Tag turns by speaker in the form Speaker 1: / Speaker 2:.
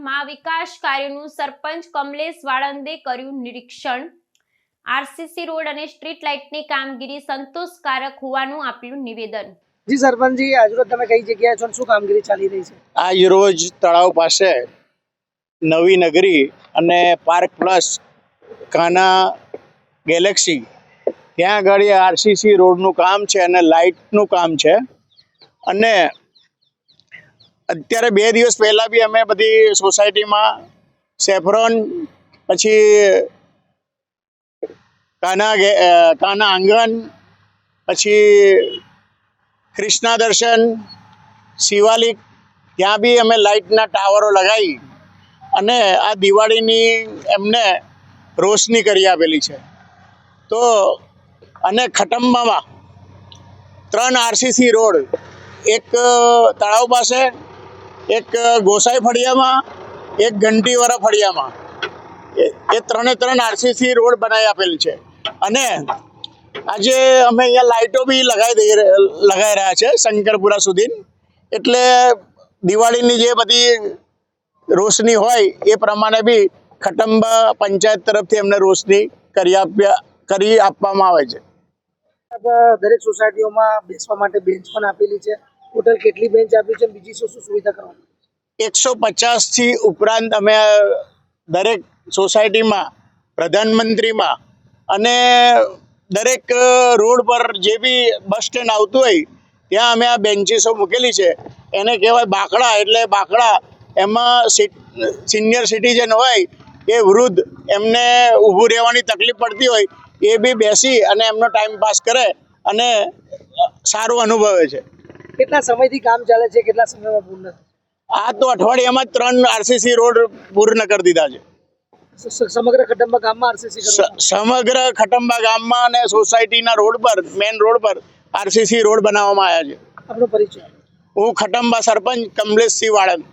Speaker 1: વિકાસ કાર્યનું સરપંચ કમલેશ વાળંદે કર્યું નિરીક્ષણ. આરસીસી રોડ અને સ્ટ્રીટ લાઇટની કામગીરી સંતોષકારક હોવાનું આપ્યું નિવેદન.
Speaker 2: જી સરપંચજી આજરોજ તમે કઈ જગ્યાએ છો શું કામગીરી ચાલી રહી છે?
Speaker 3: આજ રોજ તળાવ પાસે નવી નગરી અને પાર્ક પ્લસ કાના ગેલેક્સી. ત્યાં આગળ આરસીસી રોડનું કામ છે અને લાઇટનું કામ છે. અને અત્યારે બે દિવસ પહેલાં બી અમે બધી સોસાયટીમાં સેફરોન, પછી કાના કાના આંગણ, પછી કૃષ્ણા દર્શન શિવાલિક, ત્યાં બી અમે લાઇટના ટાવરો લગાવી અને આ દિવાળીની એમને રોશની કરી આપેલી છે. તો અને ખટંબામાં ત્રણ આરસીસી રોડ, એક તળાવ પાસે એક ગોસાઈ ફળિયામાં, એક ઘંટીવાળા ફળિયામાં. એ ત્રણે ત્રણ આરસીસી રોડ બનાવી આપેલ છે. અને આજે અમે અહીંયા લાઇટો બી લગાવી દઈ લગાવી રહ્યા છે શંકરપુરા સુધી એટલે દિવાળીની જે બધી રોશની હોય એ પ્રમાણે બી ખટંબા પંચાયત તરફથી એમને રોશની કરી આપ્યા, કરી આપવામાં આવે છે.
Speaker 2: દરેક સોસાયટીઓમાં બેસવા માટે બેન્ચ પણ આપેલી છે. ટોટલ કેટલી બેન્ચ આપી છે બીજી શું શું સુવિધા કરવાની?
Speaker 3: એકસો પચાસથી ઉપરાંત અમે દરેક સોસાયટીમાં, પ્રધાનમંત્રીમાં અને દરેક રોડ પર જે બી બસ સ્ટેન્ડ આવતું હોય, ત્યાં અમે આ બેન્ચીસો મૂકેલી છે. એને કહેવાય બાકડા, એટલે બાકડા એમાં સિનિયર સિટીઝન હોય એ વૃદ્ધ, એમને ઊભું રહેવાની તકલીફ પડતી હોય, એ બી બેસી અને એમનો ટાઈમ પાસ કરે અને સારું અનુભવે છે.
Speaker 2: કેટલા સમયથી કામ ચાલે છે કેટલા સમયમાં પૂર્ણ
Speaker 3: આ તો અઠવાડિયામાં જ ત્રણ આરસીસી રોડ પૂર્ણ કરી દીધા છે.
Speaker 2: સમગ્ર ખટંબા ગામમાં આરસીસી
Speaker 3: સમગ્ર ખટંબા ગામમાં અને સોસાયટીના રોડ પર મેઇન રોડ પર આરસીસી રોડ બનાવવામાં આવ્યા છે.
Speaker 2: આપણો પરિચય.
Speaker 3: હું ખટંબા સરપંચ કમલેશસિંહ વાળંદ.